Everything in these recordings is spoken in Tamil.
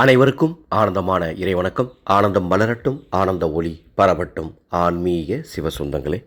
அனைவருக்கும் ஆனந்தமான இறைவணக்கம். ஆனந்தம் மலரட்டும் ஆனந்த ஒளி பரவட்டும். ஆன்மீக சிவசுந்தங்களே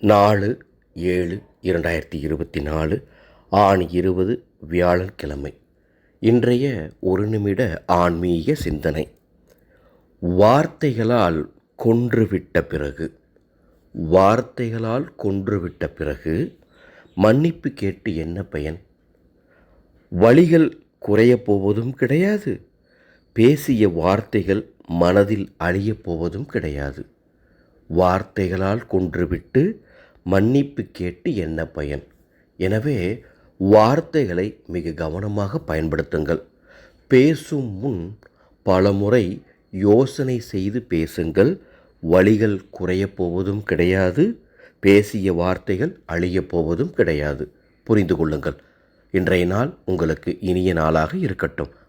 நாலு ஏழு இரண்டாயிரத்தி இருபத்தி நாலு ஆண் இருபது வியாழக்கிழமை இன்றைய ஒரு நிமிட ஆன்மீக சிந்தனை. வார்த்தைகளால் கொன்றுவிட்ட பிறகு வார்த்தைகளால் கொன்றுவிட்ட பிறகு மன்னிப்பு கேட்டு என்ன பயன்? வழிகள் குறையப் போவதும் கிடையாது. பேசிய வார்த்தைகள் மனதில் அழியப் போவதும் கிடையாது. வார்த்தைகளால் கொன்றுவிட்டு மன்னிப்பு கேட்டு என்ன பயன்? எனவே வார்த்தைகளை மிக கவனமாக பயன்படுத்துங்கள். பேசும் முன் பலமுறை யோசனை செய்து பேசுங்கள். வழிகள் குறையப் போவதும் கிடையாது. பேசிய வார்த்தைகள் அழியப் போவதும் கிடையாது. புரிந்து கொள்ளுங்கள். இன்றைய நாள் உங்களுக்கு இனிய நாளாக இருக்கட்டும்.